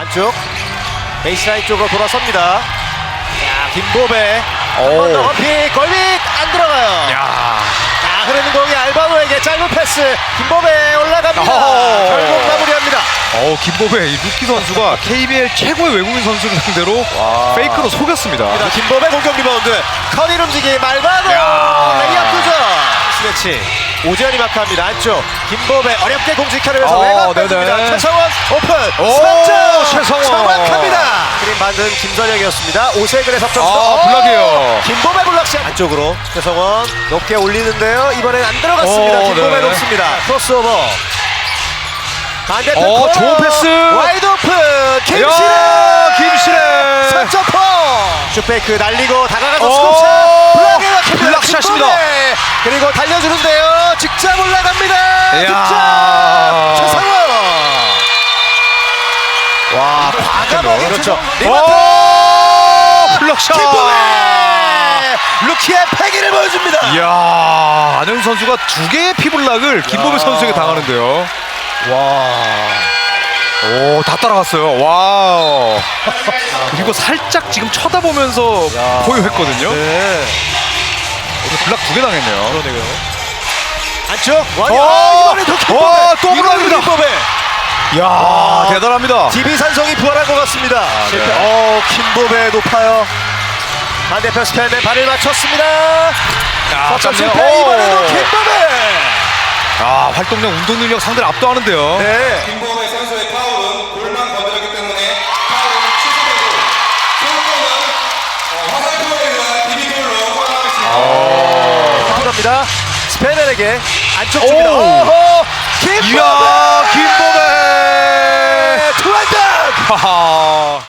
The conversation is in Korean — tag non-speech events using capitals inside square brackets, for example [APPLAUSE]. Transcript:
안쪽 베이스라인 쪽으로 돌아섭니다. 자, 김보배 오. 한번더 홈픽 골밑 안 들어가요. 야. 자, 흐르는 공이 알바노에게 짧은 패스. 김보배 올라갑니다. 어허. 결국 마무리합니다. 어 김보배 이 루키 선수가 KBL 최고의 외국인 선수를 상대로 와. 페이크로 속였습니다. 자, 김보배 공격 리바운드. 커닝 움직임 알바노 야. 레이업 두점 스매치. 오재현이 마크합니다. 안쪽 김보배 어렵게 공직하려면서 어, 외곽 빼줍니다. 네네. 최성원 오픈 오, 스탑점 최성원. 정확합니다. 그린 반등 김선영이었습니다. 오세근의 석점수. 아, 블락이에요. 김보배 블락샷 안쪽으로 최성원 높게 올리는데요. 이번엔 안 들어갔습니다. 오, 김보배 네. 높습니다. 크로스오버. 반대편 어, 코너. 좋은 패스. 와이드 오픈 야, 김실의. 선점포 슈페이크 날리고 다가가서 오, 스톱샷 블락에 막힙니다. 블락샷입니다. 그리고 달려주는데요. 직접 올라갑니다. 직접 최성원. 와 과감하게 그렇죠. 오, 블락샷. 김보배 루키의 패기를 보여줍니다. 이야, 안영 선수가 두 개의 피블락을 김보배 야. 선수에게 당하는데요. 와. 오, 다 따라갔어요. 와우. [LAUGHS] 그리고 살짝 지금 쳐다보면서 야. 보유했거든요. 네. 블락 두 개 당했네요. 그러네요. 안쪽 와 오! 아, 이번에도 김보배. 와, 또 이번에도 블락입니다. 김보배. 이야, 아, 대단합니다. DB 산성이 부활한 것 같습니다. 실패. 네. 어 김보배 높아요. 반대편 스펠맨 발을 맞췄습니다. 야, 짧네요. 실패 오. 이번에도 김보배. 아, 활동량, 운동 능력 상대를 압도하는데요. 네. 들어갑니다. 스펠맨에게 안쪽. 오호. 김보배. 김보배. 하하.